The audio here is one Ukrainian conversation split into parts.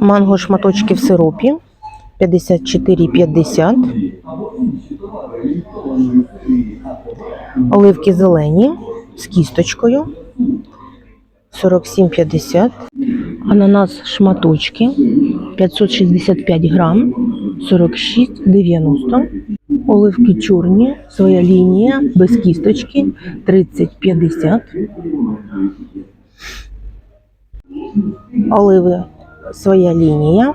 Манго шматочки в сиропі 54,50. Оливки зелені з кісточкою 47,50. Ананас шматочки 565 грам 46,90. Оливки чорні, своя лінія, без кісточки 30,50. Оливи своя лінія,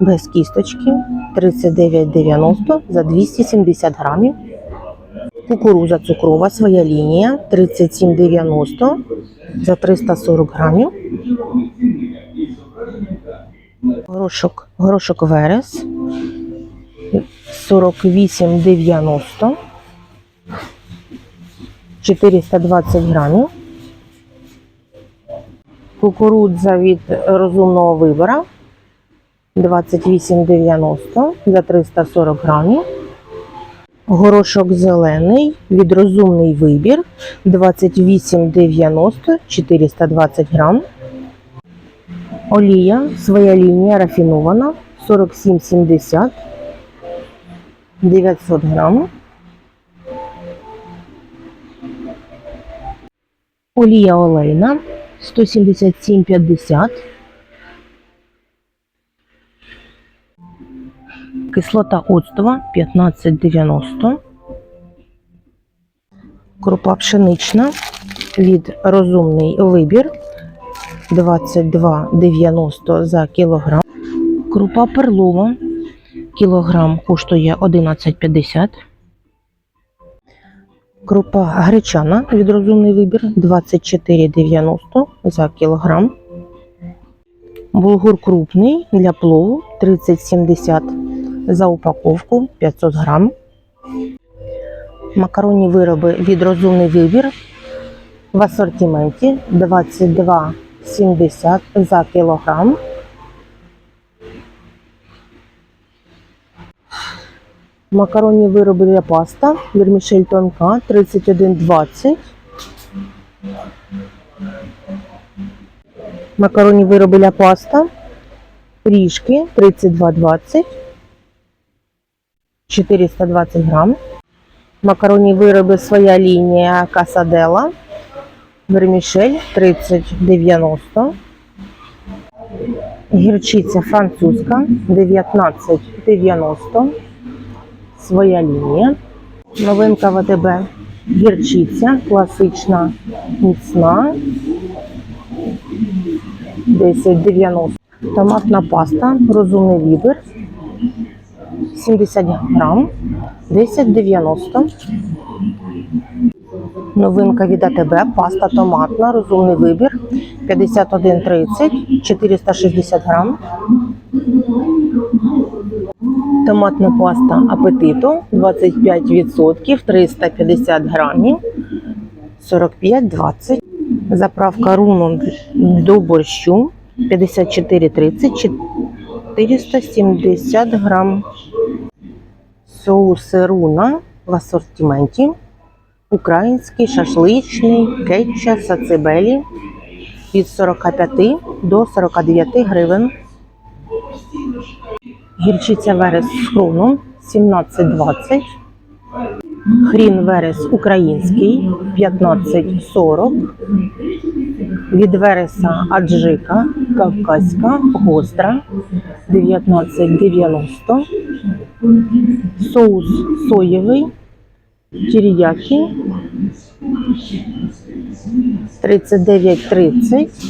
без кісточки 39,90 за 270 грамів. Кукуруза цукрова, своя лінія 37,90 за 340 грамів. Горошок, горошок верес 48,90 420 грамів. Кукурудза від розумного вибора 28,90 за 340 грамів. Горошок зелений від розумний вибір 28,90 420 грам. Олія, своя лінія рафінована 47,70 900 грам. Олія олейна 177,50. Кислота оцтова 15,90. Крупа пшенична від розумний вибір 22,90 за кілограм. Крупа перлова кілограм коштує 11,50. Крупа гречана від розумний вибір 24,90 за кілограм. Булгур крупний для плову 30,70 за упаковку 500 грам. Макаронні вироби від розумний вибір в асортименті 22,70 за кілограм. Макаронні вироби для паста, вермішель тонка 31,20. Макаронні вироби для паста, ріжки 32,20. 420 грам. Макаронні вироби своя лінія Касадела. Вермішель 30,90. Гірчиця французька 19,90. Своя лінія. Новинка ВТБ. Гірчиця класична міцна. 10,90. Томатна паста. Розумний вибір. 70 грам. 10,90. Новинка від АТБ. Паста томатна. Розумний вибір. 51,30. 460 грам. Томатна паста апетиту 25%, 350 грамів, 45,20. Заправка руну до борщу 54,30, 470 грам. Соуси руна в асортименті. Український, шашличний, кетча, сацибелі від 45 до 49 гривень. Гірчиця верес з хроном 17,20. Хрін верес український 15,40. Від вереса аджика кавказька гостра 19,90. Соус соєвий тіріякі 39,30.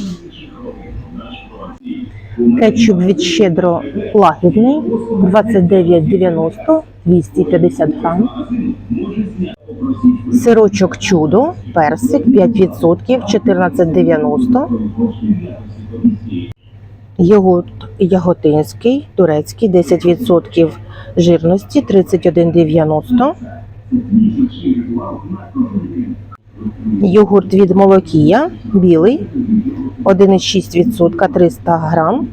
Кетчуп від щедро лагідний 29,90 250 грам. Сирочок чудо, персик 5%, 14,90. Йогурт яготинський, турецький 10% жирності 31,90. Йогурт від молокія білий 1,6% 300 грам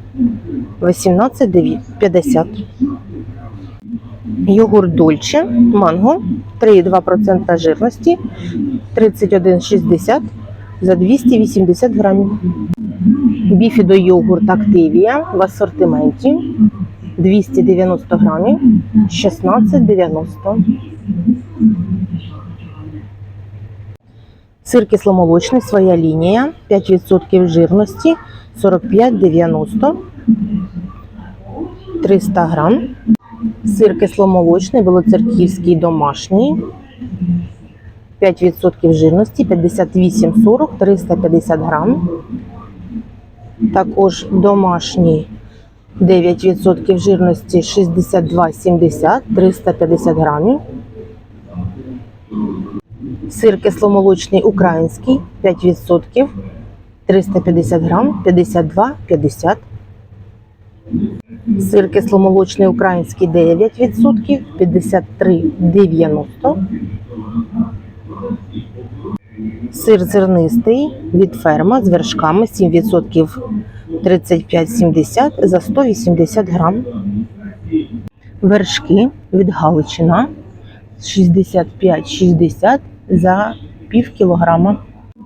18,50. Йогурт Дольче манго 3,2% жирності 31,60 за 280 грамів. Біфідо йогурт Активія в асортименті 290 грамів 16,90. Сир кисломолочний, своя лінія, 5% жирності, 45,90, 300 грам. Сир кисломолочний, білоцерківський домашній, 5% жирності, 58,40, 350 грам. Також домашній 9% жирності 62,70, 350 грамів. Сир кисломолочний український 5%, 350 грам, 52,50. Сир кисломолочний український 9%, 53,90. Сир зернистий від ферма з вершками 7%, 35,70 за 180 грам. Вершки від Галичина 65,60 за пів кілограма.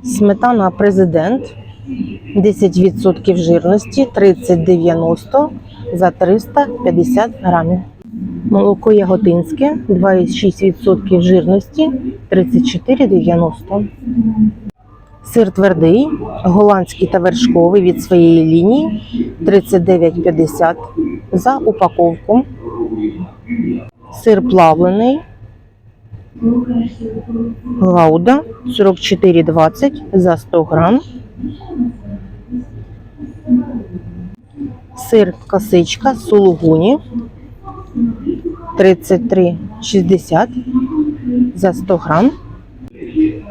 Сметана президент 10% жирності 30,90 за 350 грамів. Молоко яготинське 2,6% жирності 34,90. Сир твердий, голландський та вершковий від своєї лінії 39,50 за упаковку. Сир плавлений. Гауда 44,20 за 100 грам. Сир косичка сулугуні 33,60 за 100 грам.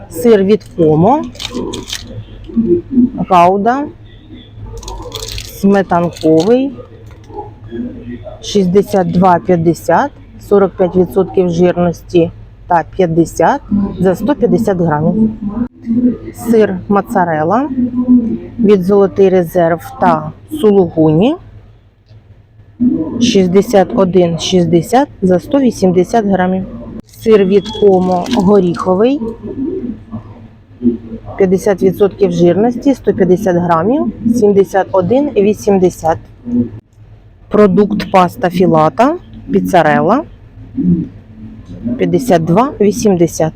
Сир від Комо. Гауда. Сметанковий 62,50, 45% жирності та 50 за 150 грамів. Сир моцарела від Золотий резерв та сулугуні 61,60 за 180 грамів. Сир від Комо горіховий 50% жирності 150 грамів 71,80. Продукт паста філата піцарела 52,80.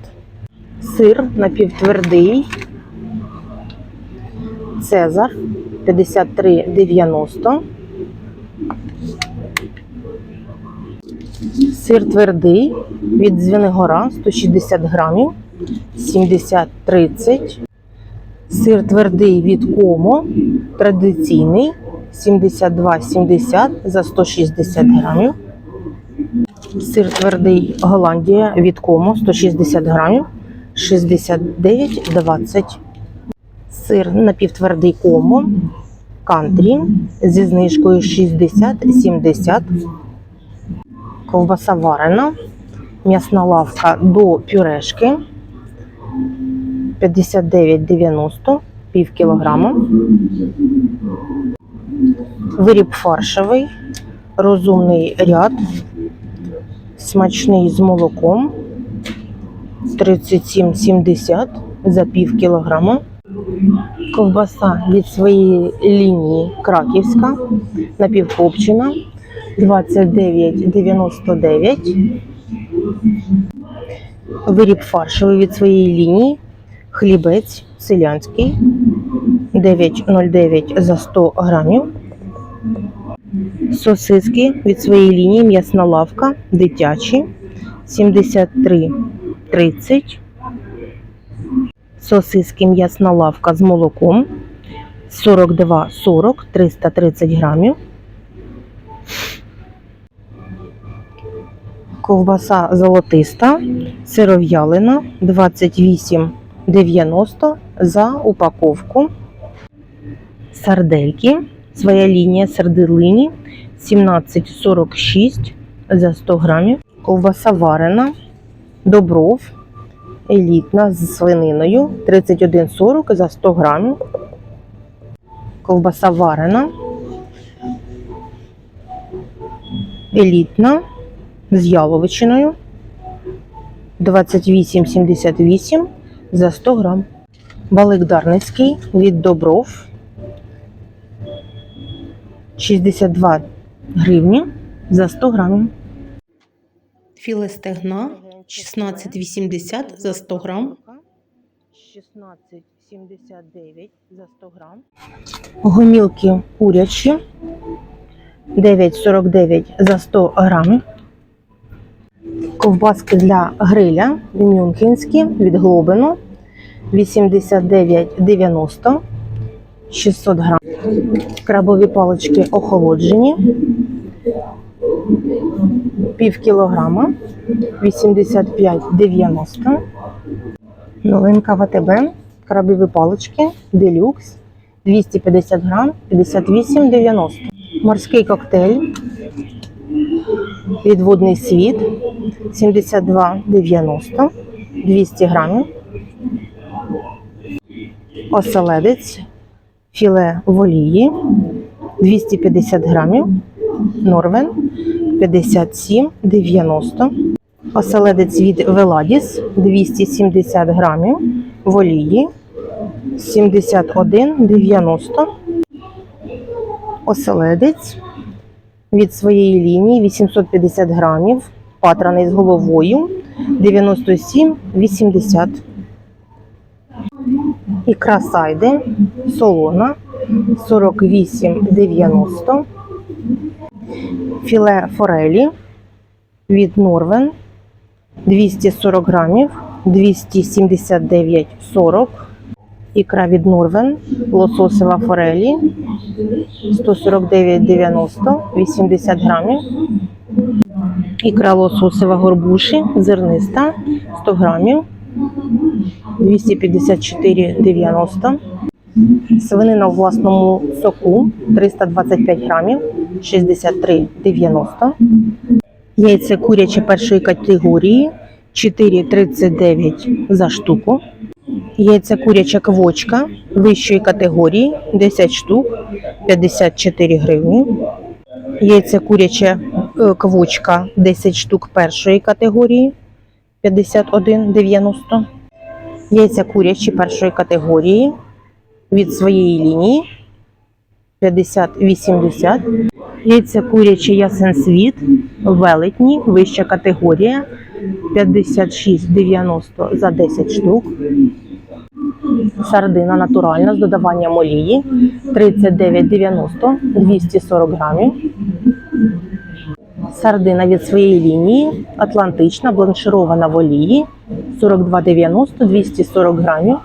Сир напівтвердий. Цезар 53,90. Сир твердий від Звенигора 160 грамів 70,30. Сир твердий від Комо традиційний 72,70 за 160 грамів. Сир твердий Голландія від Комо 160 грамів 69,20. Сир напівтвердий Комо Кантрі зі знижкою 60-70. Ковбаса варена. М'ясна лавка до пюрешки 59,90 пів кілограма. Виріб фаршевий, розумний ряд, смачний з молоком 37,70 за пів кілограма. Ковбаса від своєї лінії краківська, напівкопчена 29,99. Виріб фаршевий від своєї лінії, хлібець селянський 9,09 за 100 грамів. Сосиски від своєї лінії м'ясна лавка дитячі 73,30. Сосиски м'ясна лавка з молоком 42,40 330 грамів. Ковбаса золотиста, сиров'ялина 28,90 за упаковку. Сардельки. Своя лінія сарделині 17,46 за 100 грамів. Ковбаса варена, добров, елітна з свининою 31,40 за 100 грамів. Ковбаса варена. Елітна з яловичиною 28,78 за 100 грам. Балик дарницький від добров 62 гривні за 100 грамів. Філе стегна 16,80 за 100 грам. 16,79 за 100 грам. Гомілки курячі 9,49 за 100 грамів. Ковбаски для гриля мюнхенські від Глобину 89,90 600 грам. Крабові палички охолоджені. Пів кілограма 85,90. Новинка ВТБ. Крабові палички делюкс 250 грам 58,90. Морський коктейль. Відводний світ 72,90 200 грамів. Оселедець, філе в олії 250 грамів. Норвен 57,90. Оселедець від Веладіс 270 грамів. В олії 71,90. Оселедець від своєї лінії 850 грамів, патраний з головою 97,80. Ікра сайди солона. 48,90. Філе форелі. Від Норвен. 240 грамів. 279,40. Ікра від Норвен. Лососева форелі. 149,90, 80 грамів. Ікра лососева горбуші, зерниста, 100 грамів, 254,90. Свинина у власному соку 325 грамів, 63,90. Яйце куряче першої категорії 4,39 за штуку. Яйця куряча квочка вищої категорії 10 штук 54 гривні. Яйця куряча е, квочка 10 штук першої категорії 51,90. Яйця курячі першої категорії від своєї лінії 50-80. Яйця курячі ясен світ велетні вища категорія 56,90 за 10 штук. Сардина натуральна з додаванням олії 39,90 240 грамів. Сардина від своєї лінії Атлантична, бланширована в олії 42,90 240 грамів.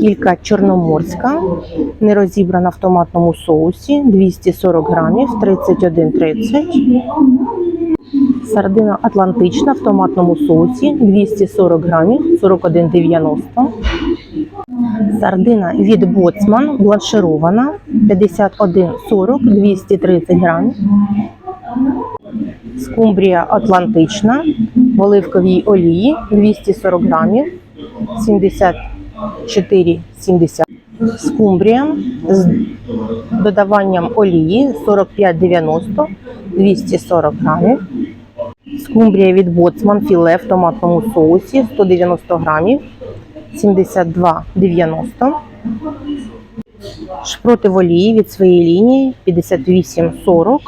Кілька чорноморська, не розібрана в томатному соусі 240 грамів 31,30. Сардина Атлантична в томатному соусі 240 грамів 41,90. Сардина від Боцман бланширована 51,40 230 грамів. Скумбрія Атлантична в оливковій олії 240 грамів 74,70. Скумбрія з додаванням олії 45,90 240 грамів. Скумбрія від Боцман філе в томатному соусі 190 грамів 72,90. Шпроти в олії від своєї лінії 58,40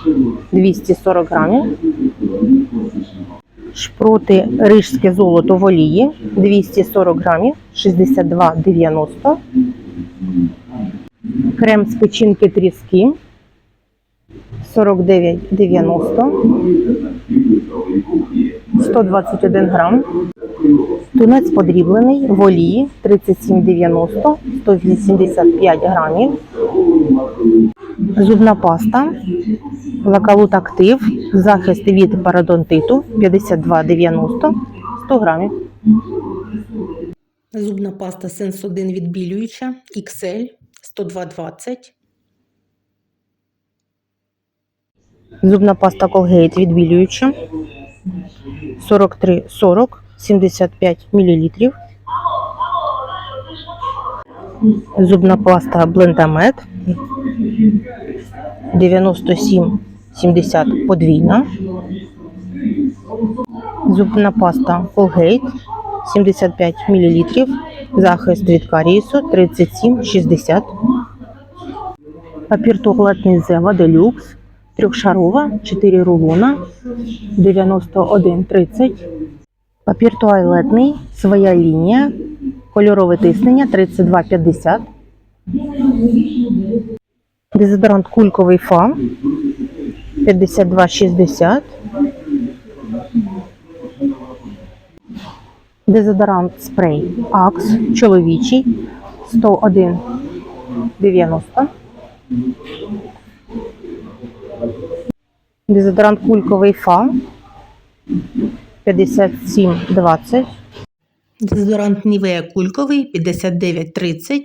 240 грамів. Шпроти рижське золото в олії 240 грамів 62,90. Крем з печінки тріски 49,90. 121 грам. Тунець подріблений в олії 37,90, 185 грамів. Зубна паста. Лакалут актив. Захист від парадонтиту 52,90 100 грамів. Зубна паста Sensodyne відбілююча XL 102,20. Зубна паста Colgate відбілююча 43,40 75 мл. Зубна паста Blendamed 97 70 подвійна. Зубна паста Colgate 75 мл. Захист від карісу 37,60. Папір Зева Делюкс. Трьохшарова 4 рулона 91,30. Папір туалетний. Своя лінія. Кольорове тиснення 32,50. Дезодорант кульковий фа 52,60. Дезодорант спрей Акс чоловічий 101,90. Дезодорант кульковий ФА 57,20. Дезодорант Нівея кульковий 59,30.